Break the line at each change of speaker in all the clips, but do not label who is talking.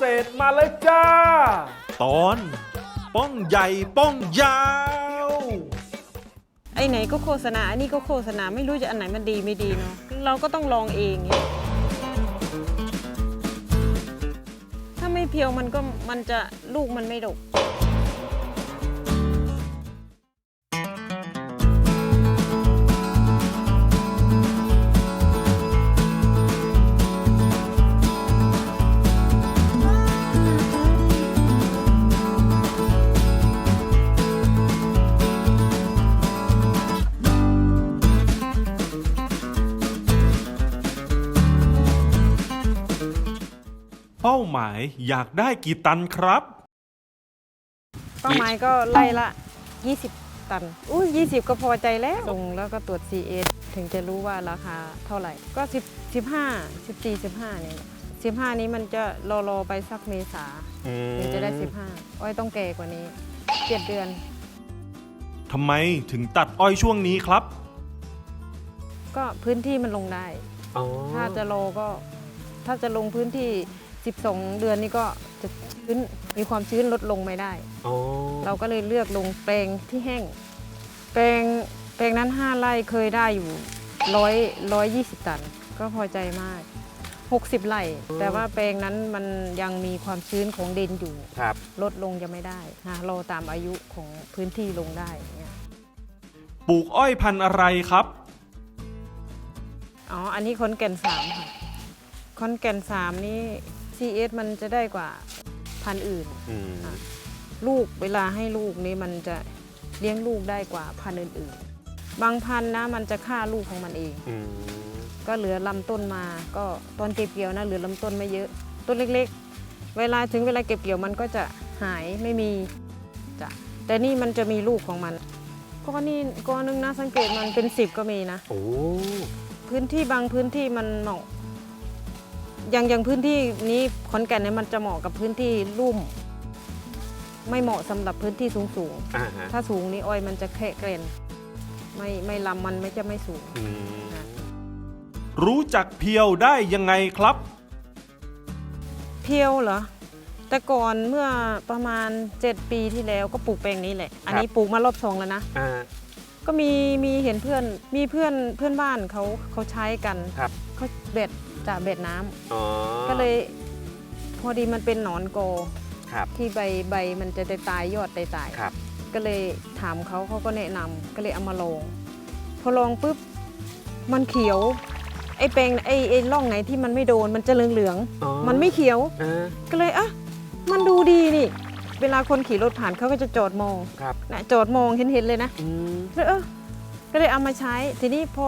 ษตรมาเลยจ้า
ตอนป้องใหญ่ป้องยาว
ไอ้ไหนก็โฆษณาอันนี้ก็โฆษณาไม่รู้จะอันไหนมันดีไม่ดีเนาะเราก็ต้องลองเองเนี่ยถ้าไม่เพียวมันก็มันจะลูกมันไม่ดก
เป้าหมายอยากได้กี่ตันครับ
เป้าหมายก็ไล่ละ 20 ตัน อุ้ย20 ก็พอใจแล้ว ส่งแล้วก็ตรวจ CS ถึงจะรู้ว่าราคาเท่าไหร่ ก็ 10 15 14 15เนี่ย15 นี้มันจะรอรอไปสักเมษาถึงจะได้ 15 อ้อยต้องแก่กว่านี้ 7 เดือน
ทำไมถึงตัดอ้อยช่วงนี้ครับ
ก็พื้นที่มันลงได้
อ๋อ
ถ้าจะโลก็ถ้าจะลงพื้นที่ 12 เดือนนี่ก็จะชื้นมีความชื้นลดลงไม่ได้
อ๋อ
เราก็เลยเลือกลงแปลงที่แห้ง แปลงแปลงนั้น 5ไร่เคยได้อยู่ร้อยร้อยยี่สิบตัน ก็พอใจมาก 60ไร่แต่ว่าแปลงนั้นมันยังมีความชื้นของดินอยู่
ครับ
ลดลงจะไม่ได้นะเราตามอายุของพื้นที่ลงได้อย่างเงี้ย
ปลูกอ้อยพันธุ์อะไรครับ
อ๋อ อันนี้คอนแก่นสามค่ะคอนแก่นสามนี่ CS มันจะได้กว่าพันธุ์อื่น
อืม
ลูกเวลาให้ลูกนี่มันจะเลี้ยงลูกได้กว่าพันธุ์อื่นๆ บางพันธุ์นะมันจะฆ่าลูกของมันเอง
อืม
ก็เหลือลำต้นมาก็ตอนเก็บเกี่ยวนะเหลือลำต้นไม่เยอะ ต้นเล็กๆ เวลาถึงเวลาเก็บเกี่ยวมันก็จะหายไม่มีจ้ะแต่นี่มันจะมีลูกของมันก็นี่ก็นึงนะสังเกตมันเป็นสิบก็มีนะ
โอ้
พื้นที่บางพื้นที่มันเหมาะ อย่างอย่างพื้นที่นี้ขอนแก่นเนี่ยมันจะเหมาะกับพื้นที่ลุ่ม ไม่เหมาะสำหรับพื้นที่สูงสูง
อ่าฮะ
ๆถ้าสูงนี่อ้อยมันจะแค่เกรนไม่ไม่ลำมันไม่จะไม่สูง
อืม
รู้จักเพียวได้ยังไงครับ
เพียวเหรอ แต่ก่อนเมื่อประมาณ 7 ปีที่แล้วก็ปลูกแปลงนี้แหละ อันนี้ปลูกมารอบสองแล้วนะ
อ่า
ก็มีมีเห็นเพื่อนมีเพื่อนเพื่อนบ้านเขาเขาใช้กัน
ครับ
เขาเบ็ด จากเบ็ดน้ำ
อ๋อ
ก็เลย พอดีมันเป็นหนอนโก
ครับ
ที่ใบใบมันจะได้ตายยอดได้ตาย
ครับ
ก็เลยถามเขาเขาก็แนะนำก็เลยเอามาลองพอลองปุ๊บมันเขียว ไอ้แปลงไอ้ไอ้ร่องไหนที่มันไม่โดนมันจะเหลืองเหลืองๆ
อ๋อ
มันไม่เขียว
อ่า
ก็เลยอะมันดูดีนี่ เวลาคนขี่รถผ่านเขาก็จะจอดมอง
ครับ
นะจอดมองเห็นเห็นๆเลยนะ
อืม
แล้วเออก็เลยเอามาใช้ทีนี้พอ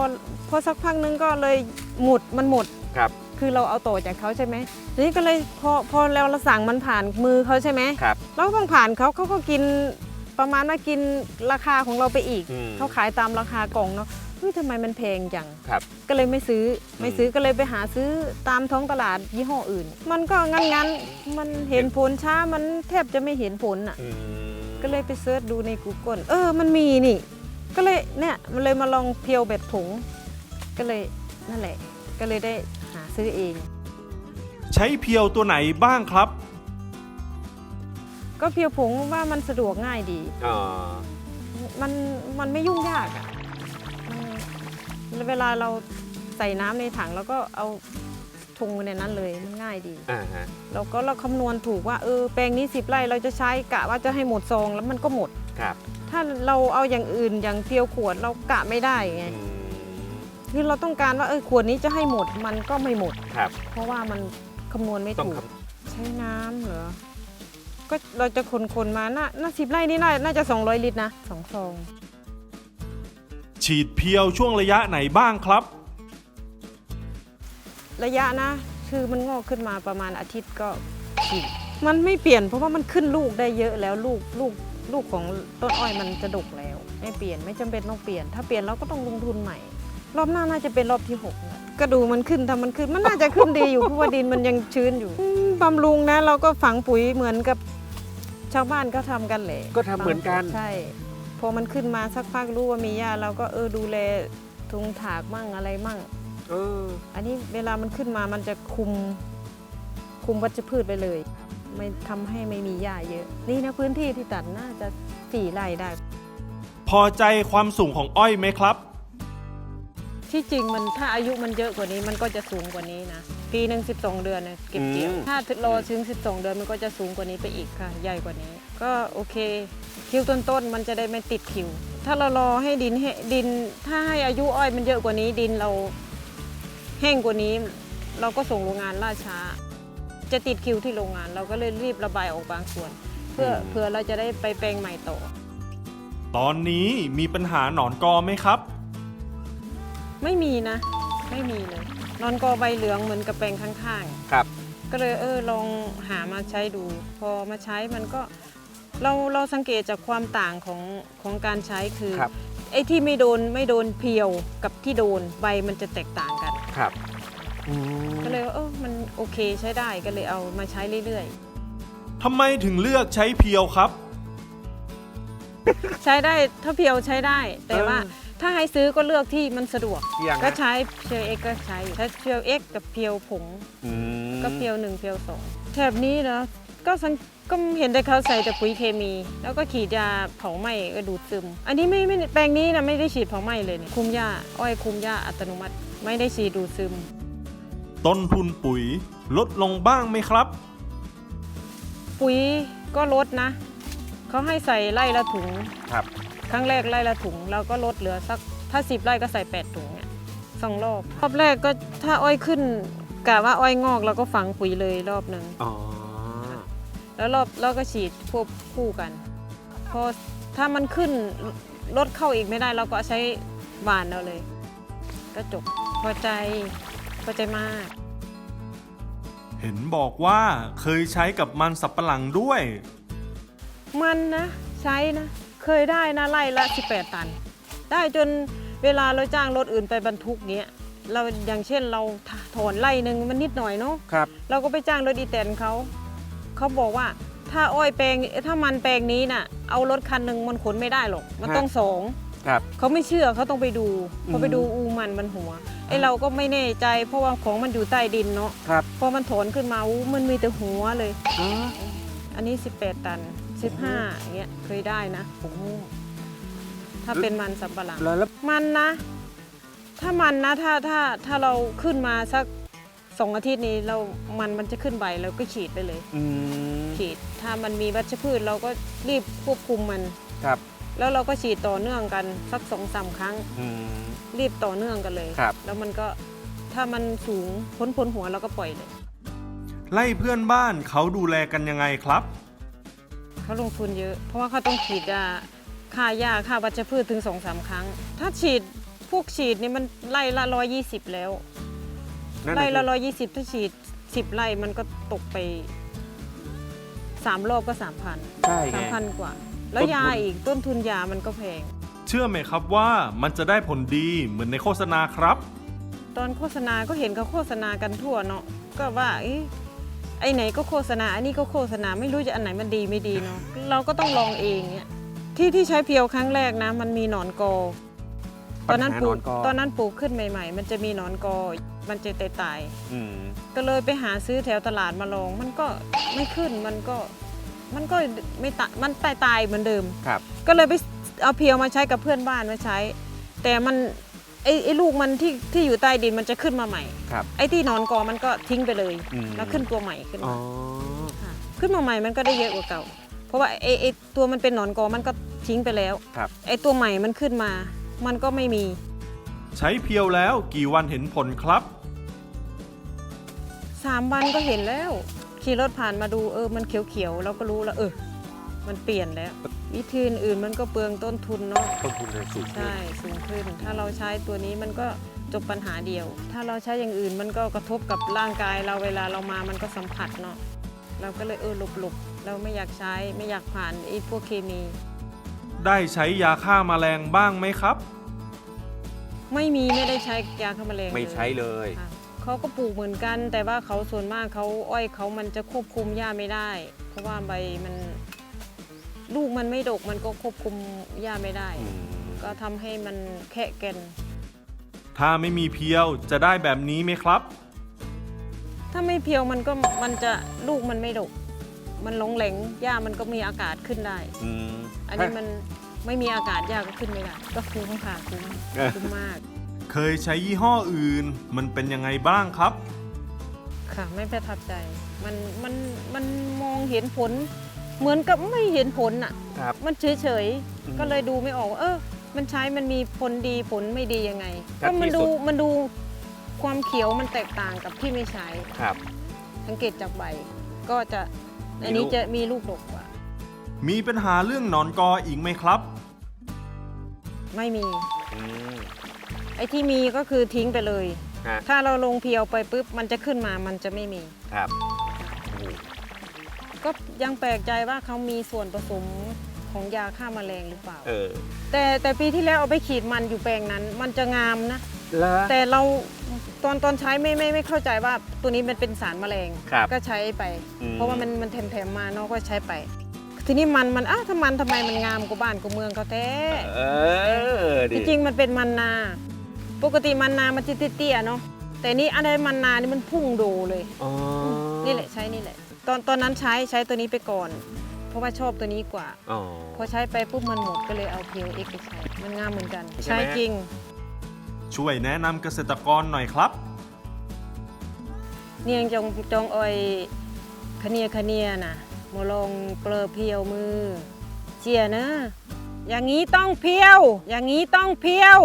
พอสักพักนึงก็เลยหมดมันหมด
ครับ
คือเราเอาต่อจากเขาใช่ไหมทีนี้ก็เลยพอพอแล้วเราสั่งมันผ่านมือเขาใช่ไหม
ครับ
เราก็ต้องผ่านเขาเขาก็กินประมาณว่ากินราคาของเราไปอีก
อืม
เขาขายตามราคากล่องเนาะเฮ้ยทำไมมันแพงจัง
ครับ
ก็เลยไม่ซื้อไม่
อืม
ซื้อก็เลยไปหาซื้อตามท้องตลาดยี่ห้ออื่น มันก็งั้นงั้นๆมันเห็นผลช้ามันแทบจะไม่เห็นผลอะ
อืม
ก็เลยไปเซิร์ชดูใน Google เออ มันมีนี่ ก็เลยเนี่ย มันเลยมาลองเพียวเบ็ดผง ก็เลยนั่นแหละ ก็เลยได้หาซื้อเอง
ใช้เพียวตัวไหนบ้างครับ
ก็เพียวผงว่ามันสะดวกง่ายดี
อ๋อ
มันมันไม่ยุ่งยากอะ่ะมันเวลาเราใส่น้ำในถังแล้วก็เอาทุงในนั้นเลยมันง่ายดี
อ่าฮะ
แล้วก็เราคำนวณถูกว่าเออแปลงนี้สิบไร่เราจะใช้กะว่าจะให้หมดซองแล้วมันก็หมด
ครับ
ถ้าเราเอาอย่างอื่นอย่างเพียวขวดเรากะไม่ได้ไง
อืม
คือเราต้องการว่าเออขวดนี้จะให้หมดมันก็ไม่หมด
ครับ
เพราะว่ามันคำนวณไม่
ต้อง
ถูก
ค
ใช้น้ำเหรอ ก็เราจะคนคนๆมาน่าน่าสิบไร่นี่น่าน่าจะ 200 ลิตรนะสองซอง
ฉีดเพียวช่วงระยะไหนบ้างครับ
ระยะนะ คือมันงอกขึ้นมาประมาณอาทิตย์ก็ฉีดมันไม่เปลี่ยนเพราะว่ามันขึ้นลูกได้เยอะแล้วลูกลูกลูกของต้นอ้อยมันจะดกแล้ว ไม่เปลี่ยนไม่จำเป็นต้องเปลี่ยน ถ้าเปลี่ยนเราก็ต้องลงทุนใหม่ รอบหน้าน่าจะเป็นรอบที่หกนะก็ดูมันขึ้นถ้ามันขึ้นมันน่าจะขึ้นดีอยู่เพราะว่าดินมันยังชื้นอยู่อืมบำรุงนะเราก็ฝังปุ๋ยเหมือนกับชาวบ้านก็ทำกันแหละ
ก็ทำเหมือนกัน
ใช่ พอมันขึ้นมาสักพักรู้ว่ามีหญ้าเราก็เออดูแลทุงถากมั่งอะไรมั่ง
เออ
อันนี้เวลามันขึ้นมามันจะคุมคุมวัชพืชไปเลย ไม่ทำให้ไม่มีหญ้าเยอะ นี่นะพื้นที่ที่ตัดน่าจะสี่ไร่ได้
พอใจความสูงของอ้อยไหมครับ
ที่จริงมันถ้าอายุมันเยอะกว่านี้มันก็จะสูงกว่านี้นะ ปีหนึ่ง12 เดือนนะเก็บเกี่ยว
อืม
ถ้ารอถึง 12 เดือนมันก็จะสูงกว่านี้ไปอีกค่ะ ใหญ่กว่านี้ ก็โอเค คิวต้นๆมันจะได้ไม่ติดคิว ถ้าเรารอให้ดินให้ดิน ถ้าให้อายุอ้อยมันเยอะกว่านี้ดินเราแห้งกว่านี้ เราก็ส่งโรงงานล่าช้า จะติดคิวที่โรงงาน เราก็เลยรีบระบายออกบางส่วน เพื่อเพื่อเราจะได้ไปแปลงใหม่ต่อ
ตอนนี้มีปัญหาหนอนกอไหมครับ
ไม่มีนะ ไม่มีเลยนอนกอใบเหลืองเหมือนกับแปลงข้างๆ
ครับ
ก็เลยเออลองหามาใช้ดู พอมาใช้มันก็เราเราสังเกตจากความต่างของของการใช้คือ
ครับ
ไอ้ที่ไม่โดนไม่โดนเพียวกับที่โดนใบมันจะแตกต่างกัน
ครับอืม
ก็เลยว่าเออมันโอเคใช้ได้ก็เลยเอามาใช้เรื่อย
ทำไมถึงเลือกใช้เพียวครับ
ๆใช้ได้ถ้าเพียวใช้ได้ แต่ว่า ถ้าให้ซื้อก็เลือกที่มันสะดวก
เที่ยง
ก็
นะ
ใช้เพียวเอ็กก็ใช้ถ้าเพียวเอ็กกับเพียวผง
อืม
ก็เพียวหนึ่งเพียวสองแถบนี้นะก็สังก็เห็นแต่เขาใส่แต่ปุ๋ยเคมี แล้วก็ขีดยาเผาไหม้ก็ดูดซึม อันนี้ไม่ไม่แปลงนี้นะไม่ได้ฉีดเผาไหม้เลยเนี่ยคุมหญ้าอ้อยคุมหญ้าอัตโนมัติ ไม่ได้ฉีดดูดซึม
ต้นทุนปุ๋ยลดลงบ้างไหมครับ
ปุ๋ยก็ลดนะ เขาให้ใส่ไร่ละถุง
ครับ
ครั้งแรกไร่ละถุงเราก็ลดเหลือสักถ้าสิบไร่ก็ใส่แปดถุงเนี่ยสองรอบรอบแรกก็ถ้าอ้อยขึ้นกะว่าอ้อยงอกเราก็ฝังปุ๋ยเลยรอบหนึ่ง
อ๋อ
แล้วรอบแล้วก็ฉีดควบคู่กันพอถ้ามันขึ้นลดเข้าอีกไม่ได้เราก็ใช้หวานเอาเลย ก็จบพอใจพอใจมาก
เห็นบอกว่าเคยใช้กับมันสับปะหลังด้วย
มันนะ ใช้นะ เคยได้นะไล่ละ 18 ตัน ได้จนเวลาเราจ้างรถอื่นไปบรรทุกเนี้ยเราอย่างเช่นเราถอนไล่หนึ่งมันนิดหน่อยเนาะ
ครับ
เราก็ไปจ้างรถอีแตนเขาเขาบอกว่าถ้าอ้อยแปลงถ้ามันแปลงนี้น่ะ เอารถคันหนึ่งมันขนไม่ได้หรอกมัน
ฮะ
ต้องสอง
ครับ
เขาไม่เชื่อเขาต้องไปดู
อืม
พอไปดูอูมันมันหัวไอเราก็ไม่แน่ใจ เพราะว่าของมันอยู่ใต้ดินเนาะ
ครับ
พอมันถอนขึ้นมาอู้มันมีแต่หัวเลย
อ๋อ
อันนี้ 18 ตัน 15อย่างเงี้ยเคยได้นะ
โอ้โห
ถ้าเป็นมันสำปะหลัง
แล้วแล้ว
มันนะ ถ้ามันนะถ้าถ้าถ้าเราขึ้นมาสักสองอาทิตย์นี้เรามันมันจะขึ้นใบเราก็ฉีดไปเลย
อืม
ฉีด ถ้ามันมีวัชพืชเราก็รีบควบคุมมัน
ครับ
แล้วเราก็ฉีดต่อเนื่องกันสักสองสามครั้ง
อืม
รีบต่อเนื่องกันเลย
ครับ
แล้วมันก็ถ้ามันสูงพ้นพ้นหัวเราก็ปล่อยเลย
ไล่เพื่อนบ้านเขาดูแลกันยังไงครับ
เขาลงทุนเยอะ เพราะว่าเขาต้องฉีดยาฆ่าหญ้าฆ่าวัชพืชถึงสองสามครั้ง ถ้าฉีดพวกฉีดนี่มันไล่ละร้อยยี่สิบแล้ว
นั่น
ไล่
น่ะ
ละ
สิ
ร้อยยี่สิบถ้าฉีดสิบไร่มันก็ตกไปสามรอบก็สามพัน
ใช่ไง
สามพันกว่า แล้ว
ต้นทุน
ยาอีกต้นทุนยามันก็แพง
เชื่อไหมครับว่ามันจะได้ผลดีเหมือนในโฆษณาครับ
ตอนโฆษณาก็เห็นเขาโฆษณากันทั่วเนาะก็ว่าเอ๊ะ ไอ้ไหนก็โฆษณาอันนี้ก็โฆษณาไม่รู้จะอันไหนมันดีไม่ดีเนาะเราก็ต้องลองเองเนี่ยที่ที่ใช้เพียวครั้งแรกนะ มันมีหนอนกอ ตอนนั้นปลูก
ปัญหาหนอนกอ
ตอนนั้นปลูกขึ้นใหม่ ๆ มันจะมีหนอนกอ มันจะตายตาย
อืม
ๆก็เลยไปหาซื้อแถวตลาดมาลอง มันก็ไม่ขึ้นมันก็มันก็ไม่ตะมันตายตายๆเหมือนเดิม
ครับ
ก็เลยไปเอาเพียวมาใช้กับเพื่อนบ้านมาใช้ แต่มัน ไอ้ไอ้ลูกมันที่ที่อยู่ใต้ดินมันจะขึ้นมาใหม่
ครับ
ไอ้ที่นอนกอมันก็ทิ้งไปเลย
อืม
แล้วขึ้นตัวใหม่ขึ้น
อ๋อ
มาค่ะขึ้นมาใหม่มันก็ได้เยอะกว่าเก่า เพราะว่าไอ้ไอ้ตัวมันเป็นหนอนกอมันก็ทิ้งไปแล้ว
ครับ
ไอ้ตัวใหม่มันขึ้นมา มันก็ไม่มี
ใช้เพียวแล้วกี่วันเห็นผลครับ
สามวันก็เห็นแล้ว ขี่รถผ่านมาดูเออมันเขียวๆเราก็รู้แล้วเออมันเปลี่ยนแล้ว วิธีอื่นๆมันก็เปลืองต้นทุนเนาะ
ต้นทุนเลยสูงขึ้น
ใช่สูงขึ้น ถ้าเราใช้ตัวนี้มันก็จบปัญหาเดียว ถ้าเราใช้อย่างอื่นมันก็กระทบกับร่างกายเราเวลาเรามามันก็สัมผัสเนาะเราก็เลยเออหลบๆเราไม่อยากใช้ไม่อยากผ่านไอ้พวกเคมี
ได้ใช้ยาฆ่ามาแมลงบ้างไหมครับ
ไม่มีไม่ได้ใช้ยาฆ่าแมลง
ไม่ใช้เลย
ค่ะเขาก็ปลูกเหมือนกัน แต่ว่าเขาส่วนมากเขาอ้อยเขามันจะควบคุมหญ้าไม่ได้ เพราะว่าใบมัน ลูกมันไม่ดกมันก็ควบคุมหญ้าไม่ได้
อืม
ก็ทำให้มันแค่แกน
ถ้าไม่มีเพียวจะได้แบบนี้ไหมครับ
ถ้าไม่เพียวมันก็มันจะลูกมันไม่ดก มันหลงเหลงหญ้ามันก็มีอากาศขึ้นได้
อืม
อันนี้มันไม่มีอากาศหญ้าก็ขึ้นไม่ได้ก็คุ้มค่ะคุ้ม
เออ
คุ้มมาก
เคยใช้ยี่ห้ออื่น มันเป็นยังไงบ้างครับ
ค่ะ ไม่ประทับใจ มันมันมันมองเห็นผล เหมือนกับไม่เห็นผลอะ
ครับ
มันเฉยเฉยๆ
อืม
ก็เลยดูไม่ออกว่าเออ มันใช้มันมีผลดีผลไม่ดียังไง
ครับ
ก็มัน
ที่
ดู
สุด
มันดูความเขียวมันแตกต่างกับที่ไม่ใช้
ครับ
สังเกตจากใบ ก็จะ
มี
อันนี้
ลูก
จะมีลูกดกกว่า
มีปัญหาเรื่องหนอนกออีกไหมครับ
ไม่มี
อืม
ไอ้ที่มีก็คือทิ้งไปเลย
ฮะ
ถ้าเราลงเพียวไปปุ๊บ มันจะขึ้นมามันจะไม่มี
ครับโอ้โห
ก็ยังแปลกใจว่าเขามีส่วนผสมของยาฆ่าแมลงหรือเปล่า
เออ
แต่แต่ปีที่แล้วเอาไปขีดมันอยู่แปลงนั้น มันจะงามนะ
แล้ว
แต่เราตอนตอนใช้ไม่ไม่ไม่เข้าใจว่าตัวนี้มันเป็นสารแมลง
ครับ
ก็ใช้ไป
อืม
เพราะว่ามันมันแถมๆมาเนาะก็ใช้ไป ทีนี้มันมันอ้าวถ้ามันทำไมมันงามกว่าบ้านกว่าเมืองเขาแท้
เออดิ
จริงๆมันเป็นมันนา ปกติมันนามันจะเตี้ยๆเนาะแต่นี่อะไรมันนานี่มันพุ่งโดเลย
อ๋อ
นี่แหละใช้นี่แหละ ตอนตอนนั้นใช้ใช้ตัวนี้ไปก่อน เพราะว่าชอบตัวนี้กว่า
อ๋อ
พอใช้ไปปุ๊บมันหมดก็เลยเอาเพียวเอ็กไปใช้ มันงามเหมือนกัน
ใช่
ใช้
ไหม
จริง
ช่วยแนะนำเกษตรกรหน่อยครับ
เนียงจงจงออยคะเนียคะเนียนะมาลองเปลือเพียวมือ เจียนะอย่างนี้ต้องเพียว อย่างนี้ต้องเพียว